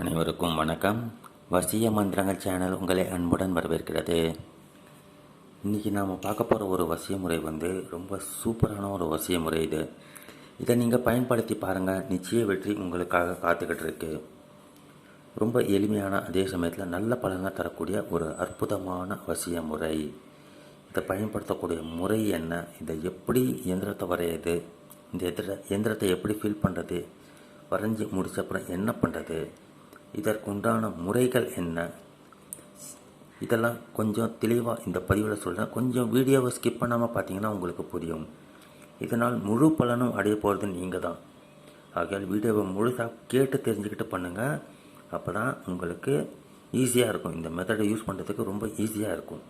அனைவருக்கும் வணக்கம். வசிய மந்திரங்கள் சேனல் உங்களை அன்புடன் வரவேற்கிறது. இன்றைக்கி நாம் பார்க்க போகிற ஒரு வசிய முறை வந்து ரொம்ப சூப்பரான ஒரு வசிய முறை இது. இதை நீங்கள் பயன்படுத்தி பாருங்கள் நிச்சய வெற்றி உங்களுக்காக காத்துக்கிட்டு இருக்கு. ரொம்ப எளிமையான அதே சமயத்தில் நல்ல பலனை தரக்கூடிய ஒரு அற்புதமான வசிய முறை. இதை பயன்படுத்தக்கூடிய முறை என்ன? இதை எப்படி இயந்திரத்தை வரையுது? இந்த எந்திர எந்திரத்தை எப்படி ஃபீல் பண்ணுறது வரைஞ்சி முடிச்ச அப்புறம் என்ன பண்ணுறது இதற்குண்டான முறைகள் என்ன? இதெல்லாம் கொஞ்சம் தெளிவாக இந்த பதிவில் சொல்கிறேன் கொஞ்சம் வீடியோவை ஸ்கிப் பண்ணாமல் பார்த்தீங்கன்னா உங்களுக்கு புரியும். இதனால் முழு பலனும் அடைய போகிறது நீங்கள் தான் ஆகையால் வீடியோவை முழுசாக கேட்டு தெரிஞ்சுக்கிட்டு பண்ணுங்கள் அப்போ தான் உங்களுக்கு ஈஸியாக இருக்கும். இந்த மெத்தடை யூஸ் பண்ணுறதுக்கு ரொம்ப ஈஸியாக இருக்கும்.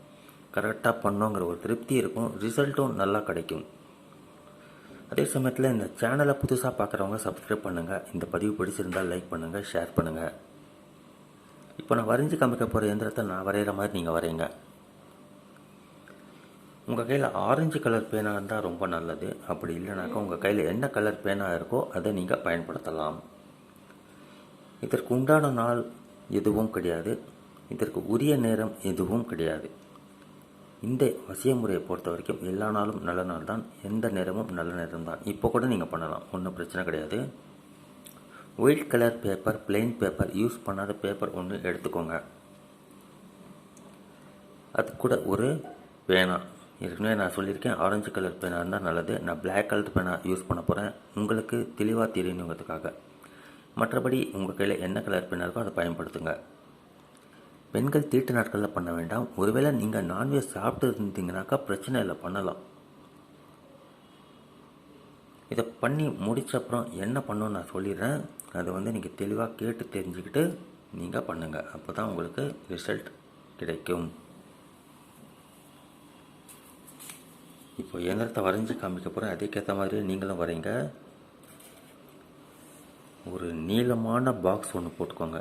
கரெக்டாக பண்ணோங்கிற ஒரு திருப்தி இருக்கும். ரிசல்ட்டும் நல்லா கிடைக்கும். அதே சமயத்தில் இந்த சேனலை புதுசாக பார்க்குறவங்க சப்ஸ்கிரைப் பண்ணுங்கள் இந்த பதிவு பிடிச்சிருந்தால் லைக் பண்ணுங்கள் ஷேர் பண்ணுங்கள் இப்போ நான் வரைஞ்சி காமிக்க போகிற எந்திரத்தை நான் வரைகிற மாதிரி நீங்கள் வரையுங்க. உங்கள் கையில் ஆரஞ்சு கலர் பேனா இருந்தால் ரொம்ப நல்லது. அப்படி இல்லைனாக்கா உங்கள் கையில் என்ன கலர் பேனா இருக்கோ அதை நீங்கள் பயன்படுத்தலாம். இதற்கு உண்டான நாள் எதுவும் கிடையாது. இதற்கு உரிய நேரம் எதுவும் கிடையாது. இந்த வசிய முறையை பொறுத்த வரைக்கும் எல்லா நாளும் நல்ல நாள் தான். எந்த நேரமும் நல்ல நேரம் தான். இப்போ கூட நீங்கள் பண்ணலாம். ஒன்றும் பிரச்சனை கிடையாது. White colour paper plain paper use பண்ணாத பேப்பர் ஒன்று எடுத்துக்கோங்க. அது கூட ஒரு பேனா. ஏற்கனவே நான் சொல்லியிருக்கேன் ஆரஞ்சு கலர் பேனா இருந்தால் நல்லது. நான் பிளாக் கலர் பேனா யூஸ் பண்ண போகிறேன் உங்களுக்கு தெளிவாக தெரியணுங்கிறதுக்காக. மற்றபடி உங்கள் கையில் என்ன கலர் பேனா இருக்கோ அதை பயன்படுத்துங்க. பெண்கள் தீட்டு நாட்களில் பண்ண வேண்டாம். ஒருவேளை நீங்கள் நான்வெஜ் சாப்பிட்டு இருந்தீங்கனாக்கா பிரச்சனை இல்லை பண்ணலாம். இதை பண்ணி முடித்த அப்புறம் என்ன பண்ணணும்னு நான் சொல்லிடுறேன். அதை வந்து நீங்கள் தெளிவாக கேட்டு தெரிஞ்சுக்கிட்டு நீங்கள் பண்ணுங்கள் அப்போ தான் உங்களுக்கு ரிசல்ட் கிடைக்கும். இப்போ இயந்திரத்தை வரைஞ்சி காமிக்க போகிறேன் அதுக்கேற்ற மாதிரி நீங்களும் வரைங்க. ஒரு நீளமான பாக்ஸ் ஒன்று போட்டுக்கோங்க.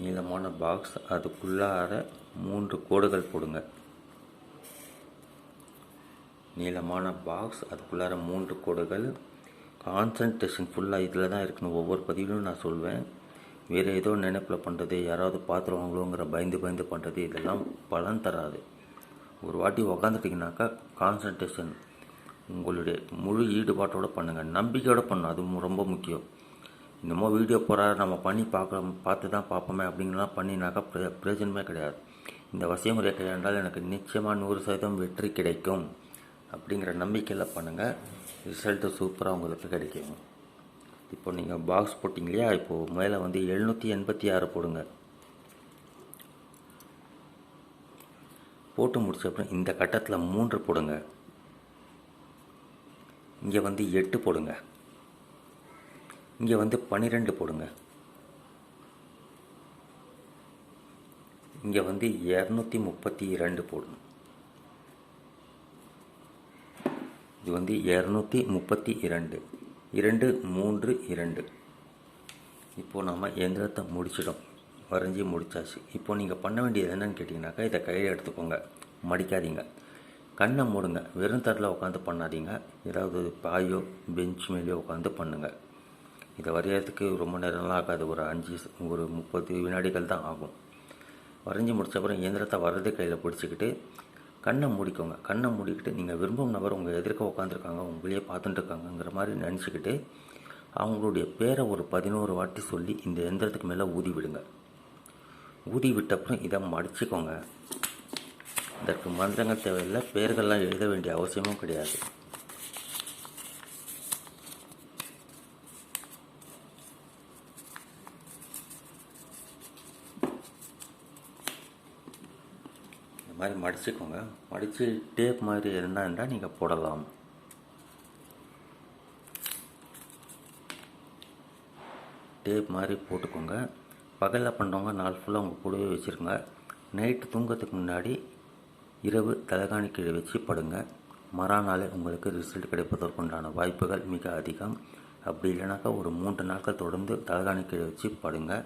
நீளமான பாக்ஸ் அதுக்குள்ளார மூன்று கோடுகள் போடுங்க. நீளமான பாக்ஸ் அதுக்குள்ளார மூன்று கோடுகள். கான்சன்ட்ரேஷன் ஃபுல்லாக இதில் தான் இருக்கணும். ஒவ்வொரு பதிவிலும் நான் சொல்வேன். வேறு ஏதோ நினைப்பில் பண்ணுறது யாராவது பார்த்துருவாங்களோங்கிற பயந்து பயந்து பண்ணுறது இதெல்லாம் பலன் தராது. ஒரு வாட்டி உக்காந்துட்டிங்கனாக்கா கான்சன்ட்ரேஷன் உங்களுடைய முழு ஈடுபாட்டோடு பண்ணுங்கள் நம்பிக்கையோடு பண்ணணும். அது ரொம்ப முக்கியம். என்னமோ வீடியோ போகிறாரு நம்ம பண்ணி பார்க்க பார்த்து தான் பார்ப்போமே அப்படிங்கலாம் பண்ணினாக்கா பிரே பிரயோஜனமே கிடையாது. இந்த வசியமுறை கையாண்டால் எனக்கு நிச்சயமாக நூறு சதவீதம் வெற்றி கிடைக்கும். அப்படிங்கிற நம்பிக்கையில் பண்ணுங்கள் ரிசல்ட்டு சூப்பராக உங்களுக்கு கிடைக்கும். இப்போ நீங்கள் பாக்ஸ் போட்டிங்க இல்லையா? இப்போது மேலே வந்து எழுநூற்றி எண்பத்தி ஆறு போடுங்க. போட்டு முடிச்ச அப்புறம் இந்த கட்டத்தில் மூன்று போடுங்க. இங்கே வந்து எட்டு போடுங்க. இங்கே வந்து பன்னிரெண்டு போடுங்க. இங்கே வந்து இரநூத்தி முப்பத்தி இரண்டு போடுங்க இது வந்து இரநூத்தி முப்பத்தி இரண்டு. இரண்டு மூன்று இரண்டு. இப்போது நம்ம எந்திரத்தை முடிச்சிடும் வரைஞ்சி முடிச்சாச்சு. இப்போ நீங்கள் பண்ண வேண்டியது என்னென்னு கேட்டிங்கனாக்கா இதை கையில் எடுத்துக்கோங்க. மடிக்காதீங்க. கண்ணை மூடுங்க. வெறும் தரில் உட்காந்து பண்ணாதீங்க. ஏதாவது பாயோ பெஞ்ச் மேலேயோ உட்காந்து பண்ணுங்கள் இதை வரையறதுக்கு ரொம்ப நேரம்லாம் ஆகாது. ஒரு அஞ்சு ஒரு முப்பது வினாடிகள் தான் ஆகும். வரைஞ்சி முடிச்ச அப்புறம் இயந்திரத்தை வர்றது கையில் பிடிச்சிக்கிட்டு கண்ணை மூடிக்கோங்க. கண்ணை மூடிக்கிட்டு நீங்கள் விரும்பும் நபர் உங்கள் எதிர்க்க உட்காந்துருக்காங்க உங்களையே பார்த்துட்டு இருக்காங்கங்கிற மாதிரி நினச்சிக்கிட்டு அவங்களுடைய பேரை ஒரு பதினோரு வாட்டி சொல்லி இந்த எந்திரத்துக்கு மேலே ஊதி விடுங்க. ஊதி விட்டப்புறம் இதை மடிச்சுக்கோங்க. இதற்கு மந்திரங்கள் தேவையில்லை பேர்கள்லாம் எழுத வேண்டிய அவசியமும் கிடையாது. மாதிரி மடிச்சுக்கோங்க. மடித்து டேப் மாதிரி இருந்தால் நீங்கள் போடலாம். டேப் மாதிரி போட்டுக்கோங்க. பகலில் பண்ணுறவங்க நாள் ஃபுல்லாக உங்கள் கூடவே வச்சுருங்க. நைட்டு தூங்கிறதுக்கு முன்னாடி இரவு தலைகாணி கீழே வச்சு படுங்க. மறுநாளே உங்களுக்கு ரிசல்ட் கிடைப்பதற்குண்டான வாய்ப்புகள் மிக அதிகம். அப்படி இல்லைனாக்கா ஒரு மூன்று நாட்கள் தொடர்ந்து தலைகாணி கீழே வச்சு படுங்க.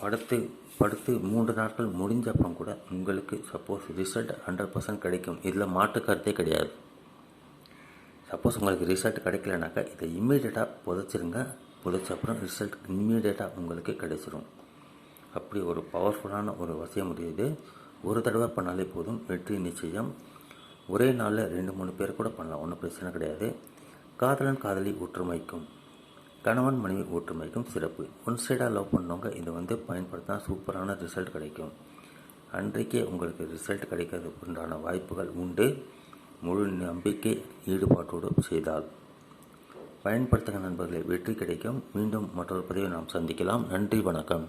படுத்து படுத்து மூன்று நாட்கள் முடிஞ்ச அப்புறம் கூட உங்களுக்கு சப்போஸ் ரிசல்ட் ஹண்ட்ரட் பர்சன்ட் கிடைக்கும். இதில் மாற்று கருத்தே கிடையாது. சப்போஸ் உங்களுக்கு ரிசல்ட் கிடைக்கலனாக்கா இதை இம்மீடியட்டாக புதைச்சிருங்க. புதைச்ச அப்புறம் ரிசல்ட் இம்மீடியட்டாக உங்களுக்கு கிடைச்சிரும். அப்படி ஒரு பவர்ஃபுல்லான ஒரு வசிய முடியுது ஒரு தடவை பண்ணாலே போதும். வெற்றி நிச்சயம். ஒரே நாளில் ரெண்டு மூணு பேர் கூட பண்ணலாம். ஒன்றும் பிரச்சனை கிடையாது. காதலன் காதலி ஒற்றுமைக்கும். கணவன் மனைவி ஒற்றுமைக்கும் சிறப்பு. ஒன் சைடாக லவ் பண்ணவங்க இதை வந்து பயன்படுத்தினா சூப்பரான ரிசல்ட் கிடைக்கும். அன்றைக்கே உங்களுக்கு ரிசல்ட் கிடைக்கிறதுக்கு உண்டான வாய்ப்புகள் உண்டு. முழு நம்பிக்கை ஈடுபாட்டோடு செய்தால். பயன்படுத்துகிற நண்பர்களை வெற்றி கிடைக்கும். மீண்டும் மற்றொரு பதிவை நாம் சந்திக்கலாம். நன்றி வணக்கம்.